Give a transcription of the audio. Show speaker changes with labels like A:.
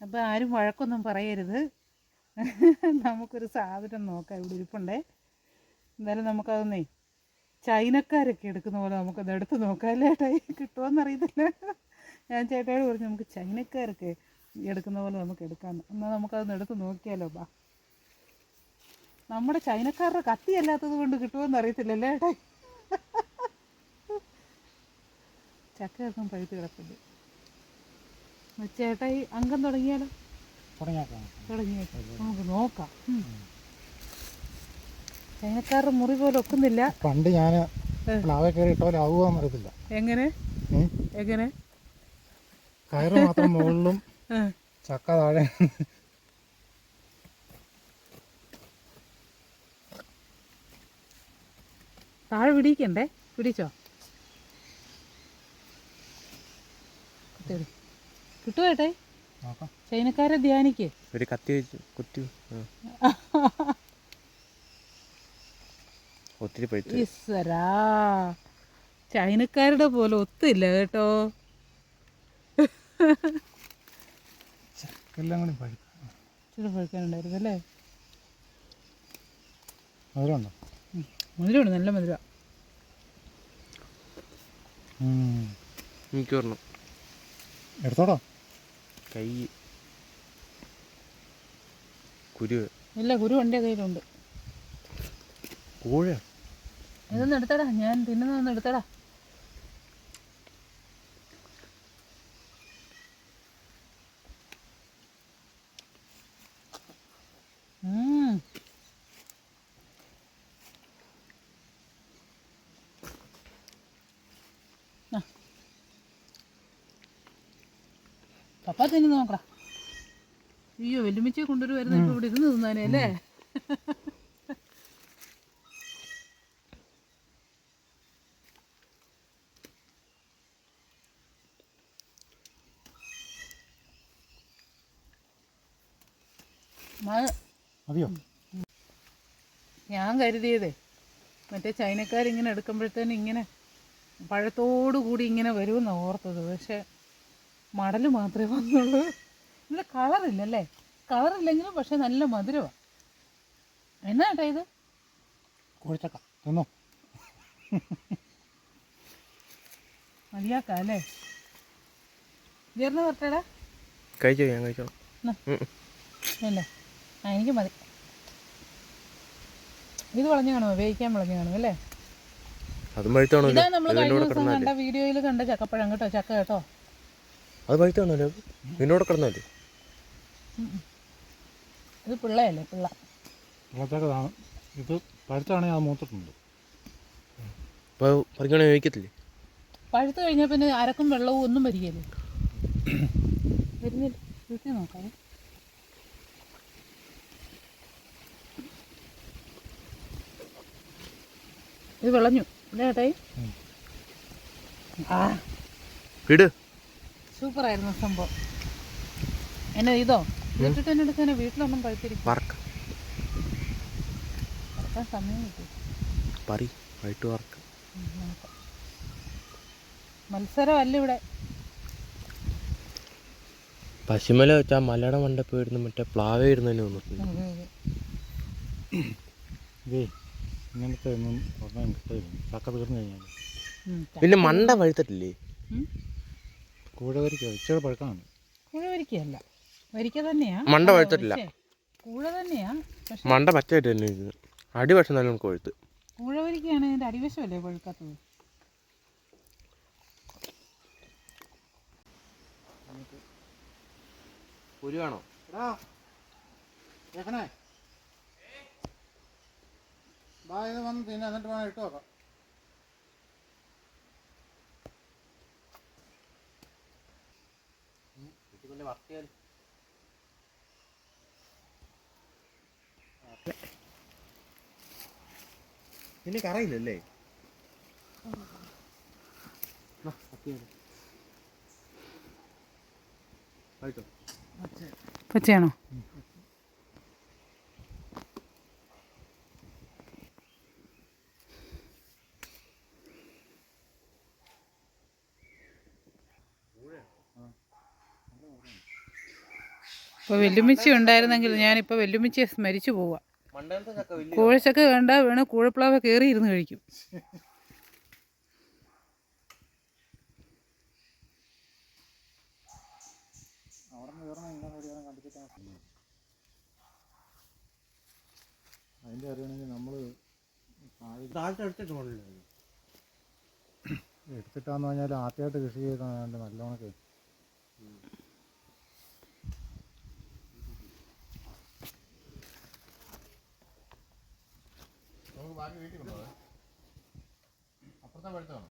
A: അപ്പോൾ ആരും വഴക്കൊന്നും പറയരുത്. നമുക്കൊരു സാധനം നോക്കാം. ഇവിടെ ഇരിപ്പുണ്ടേ. എന്തായാലും നമുക്കതൊന്നേ ചൈനക്കാരൊക്കെ എടുക്കുന്ന പോലെ നമുക്കത് എടുത്ത് നോക്കാം അല്ലേ ഏട്ടായി കിട്ടുമോയെന്നറിയത്തില്ല ഞാൻ ചേട്ടായോട് പറഞ്ഞു നമുക്ക് ചൈനക്കാരൊക്കെ എടുക്കുന്ന പോലെ നമുക്ക് എടുക്കാം എന്നാൽ നമുക്കതൊന്ന് എടുത്ത് നോക്കിയാലോ ബാ. നമ്മുടെ ചൈനക്കാരുടെ കത്തി അല്ലാത്തത് കൊണ്ട് കിട്ടുമോയെന്ന് അറിയത്തില്ലല്ലേ ഏട്ടായി ചക്കയൊക്കെ പഴുത്ത് ചേട്ടായി അംഗം തുടങ്ങിയാലോ?
B: തുടങ്ങിയാക്കാം.
A: നമുക്ക് നോക്കാം. ചൈനക്കാരുടെ മുറി പോലെ ഒക്കുന്നില്ല.
B: പണ്ട് ഞാൻ പ്ലാവെ കയറി ഇട്ട പോലെ ആവുകയെന്ന് അറിയത്തില്ല.
A: എങ്ങനെ? എങ്ങനെ?
B: കയറ് മാത്രം മുകളിലും ചക്ക താഴെ.
A: താഴെ പിടിക്കണ്ടേ പിടിച്ചോ? കിട്ടിയത് കിട്ടുമോ ചൈനക്കാരെ ധ്യാനിക്ക്.
C: ഒരു കത്തി വെച്ച് കുത്തി. ഒത്തിരി ഇസ്സരാ
A: ഈശ്വരാ. ചൈനക്കാരുടെ പോലെ ഒത്തില്ല കേട്ടോ.
B: കൂടി പഴുത്ത.
A: ഇച്ചിരി പഴുക്കാനുണ്ടായിരുന്നു അല്ലേ?
B: മധുരമുണ്ടോ?
A: മധുരമുണ്ട് നല്ല മധുര.
C: എനിക്ക് പറഞ്ഞു
B: എടുത്തോടോ
C: കൈ കുരു.
A: ഇല്ല കുരു എന്റെ കയ്യിലുണ്ട്.
C: കൂഴ
A: ഇതൊന്ന് എടുത്തടാ ഞാൻ തിന്നുന്നതൊന്ന് എടുത്തടാ ഉം. ആ. പപ്പ തന്നെ നോക്കടാ. അയ്യോ വെല്ലുമിച്ചേ കൊണ്ടുവരുമായിരുന്നു ഇപ്പൊ ഇവിടെ ഇരുന്ന് തിന്നാനേ അല്ലേ?
B: മതിയോ?
A: ഞാൻ കരുതിയതേ മറ്റേ ചൈനക്കാരിങ്ങനെ എടുക്കുമ്പോഴത്തേനും ഇങ്ങനെ പഴത്തോടു കൂടി ഇങ്ങനെ വരുമെന്നാണ് ഓർത്തത്. പക്ഷെ മടൽ മാത്രമേ വന്നുള്ളൂ. ഇതിൽ കളറില്ലല്ലേ? കളറില്ലെങ്കിലും പക്ഷെ നല്ല മധുരമാണ് എന്നാ കേട്ടോ ഇത്?
B: കോഴിച്ചക്ക. തിന്നോ?
A: മതിയാക്കാം അല്ലേ? ചേർന്ന് പറഞ്ഞടാ
C: കഴിച്ചോ ഞാൻ കഴിച്ചോ
A: അല്ലേ ആ എനിക്ക് മതി. ഇത് വളഞ്ഞു കാണുമോ? വേവിക്കാൻ വളഞ്ഞു കാണും അല്ലേ? ഇതാ നമ്മൾ കഴിഞ്ഞ ദിവസം കണ്ട വീഡിയോയിൽ കണ്ട ചക്കപ്പഴം കേട്ടോ ചക്ക കേട്ടോ.
C: അത് വൈകിട്ട് ഇതിന്റെ കൂടെ കിടന്നാലേ
A: ഇത് പിള്ളയല്ലേ പിള്ള.
B: പിള്ളത്തേക്കതാണ് ഇത് പഴുത്താണെങ്കിൽ അത് മൂത്തിട്ടുണ്ട്.
C: അപ്പോൾ പറിക്കണേ കഴിക്കത്തില്ലേ
A: പഴുത്ത് കഴിഞ്ഞാൽ പിന്നെ അരക്കും വെള്ളവും ഒന്നും വരികയില്ലേ? വരുന്നില്ല. വീട്ടിൽ നോക്കാം. ഇത് വിളഞ്ഞു. അല്ലേ
B: ചേട്ടായി.
A: ആ.
C: ഇട്
A: സൂപ്പറായിരുന്നു സംഭവം. എന്നെ ഇതോ വീട്ടിൽ തന്നെ എടുക്കാൻ വീട്ടിലൊന്നും പഴുത്തിരിക്കും.
C: വറക്ക.
A: സമയം കിട്ടി.
C: പറി വൈകിട്ട് വറക്ക.
A: ഉം, നോക്കാം. മത്സരമല്ല ഇവിടെ.
C: പശുമല വെച്ചാൽ ആ മലയുടെ മണ്ടപ്പ് വരുന്ന മറ്റേ പ്ലാവ ഇരുന്നതിന്
A: തോന്നുന്നു.
B: ഇതേ ഇങ്ങനത്തെ ഒന്നും ഒന്നും കിട്ടില്ല ചക്ക തീർന്നു കഴിഞ്ഞാൽ
C: പിന്നെ മണ്ട പഴുത്തിട്ടില്ലേ?
A: ഉം.
B: കൂഴ വരിക്കോ ഇച്ചിരി പഴക്കമാണ്
A: കൂഴ വരിക്കയല്ല വരിക്ക തന്നെയാ.
C: മണ്ട പഴുത്തിട്ടില്ല.
A: കൂഴ തന്നെയാ. പക്ഷെ
C: മണ്ട പറ്റായിട്ട് തന്നെ ഇരുന്നു അടി പക്ഷെ നല്ലോണം കൊഴുത്ത്
A: കൂഴ വരിക്കയാണ് ഇതിന്റെ അടിവശമല്ലേ പഴുക്കാത്തത്?
C: കുരുവാണോ
B: കേക്കണേ? ബാ ഇത് വന്ന് തിന്നെ എന്നിട്ട് വേണം ഇട്ട് നോക്കാം
C: പിന്നെ കറയില്ലല്ലേ
A: പച്ചയാണോ ഇപ്പോൾ വെല്ലുമിച്ചി ഉണ്ടായിരുന്നെങ്കിൽ ഞാനിപ്പോൾ വെല്ലുമിച്ചിയെ സ്മരിച്ചു പോവാം.
C: വേണ്ട
A: കൂഴച്ചക്ക കണ്ട വീണ് കൂഴപ്ലാവ് കയറി ഇരുന്ന് കഴിക്കും.
B: അതിന്റെ അറിയണമെങ്കിൽ നമ്മൾ എടുത്തിട്ടാന്ന് പറഞ്ഞാൽ ആദ്യമായിട്ട് കൃഷി ചെയ്താൽ നല്ലോണക്കെ
D: perdón.